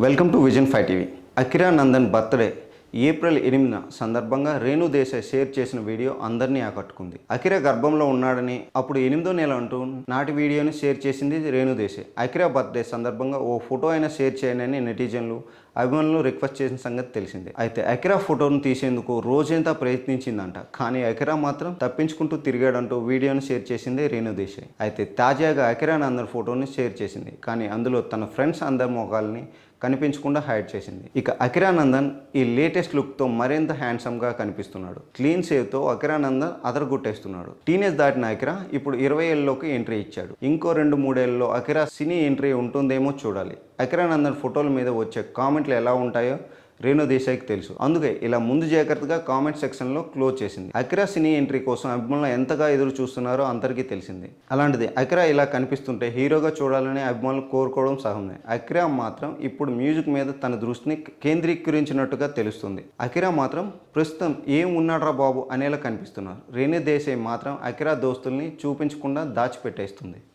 Welcome to Vision five TV. Akira Nandan birthday April ఎనిమిదిన సందర్భంగా Renu Desai share చేసిన video అందరినీ ఆకట్టుకుంది. అకిరా గర్భంలో ఉన్నాడని అప్పుడు ఎనిమిదో నెల అంటూ నాటి వీడియోని షేర్ చేసింది రేణు దేశాయ్. అకిరా బర్త్డే సందర్భంగా ఓ ఫోటో అయినా షేర్ చేయనని నెటిజన్లు అభిమానులు రిక్వెస్ట్ చేసిన సంగతి తెలిసిందే. అయితే ఎకరా ఫోటోను తీసేందుకు రోజంతా ప్రయత్నించిందంట. కానీ ఎకరా మాత్రం తప్పించుకుంటూ తిరిగాడంటూ వీడియోను షేర్ చేసింది రేణు దేశాయ్. అయితే తాజాగా అకిరా అందరి ఫోటోని షేర్ చేసింది. కానీ అందులో తన ఫ్రెండ్స్ అందరి మొఖాలని కనిపించకుండా హైడ్ చేసింది. ఇక అకిరానందన్ ఈ లేటెస్ట్ లుక్తో మరింత హ్యాండ్సమ్గా కనిపిస్తున్నాడు. క్లీన్ సేవ్తో అకిరానందన్ అదరగొట్టేస్తున్నాడు. టీనేజ్ దాటిన అకిరా ఇప్పుడు ఇరవై ఏళ్ళలోకి ఎంట్రీ ఇచ్చాడు. ఇంకో రెండు మూడేళ్ళలో అకిరా సినీ ఎంట్రీ ఉంటుందేమో చూడాలి. అకిరానందన్ ఫోటోల మీద వచ్చే కామెంట్లు ఎలా ఉంటాయో రేణు దేశాయ్కి తెలుసు. అందుకే ఇలా ముందు జాగ్రత్తగా కామెంట్ సెక్షన్లో క్లోజ్ చేసింది. అకిరా సినీ ఎంట్రీ కోసం అభిమానులు ఎంతగా ఎదురు చూస్తున్నారో అందరికీ తెలిసింది. అలాంటిది అకిరా ఇలా కనిపిస్తుంటే హీరోగా చూడాలని అభిమానులు కోరుకోవడం సహమే అకిరా మాత్రం ఇప్పుడు మ్యూజిక్ మీద తన దృష్టిని కేంద్రీకరించినట్టుగా తెలుస్తుంది. అకిరా మాత్రం ప్రస్తుతం ఏం ఉన్నాడ్రా బాబు అనేలా కనిపిస్తున్నారు. రేణు దేశాయ్ మాత్రం అకిరా దోస్తుల్ని చూపించకుండా దాచిపెట్టేస్తుంది.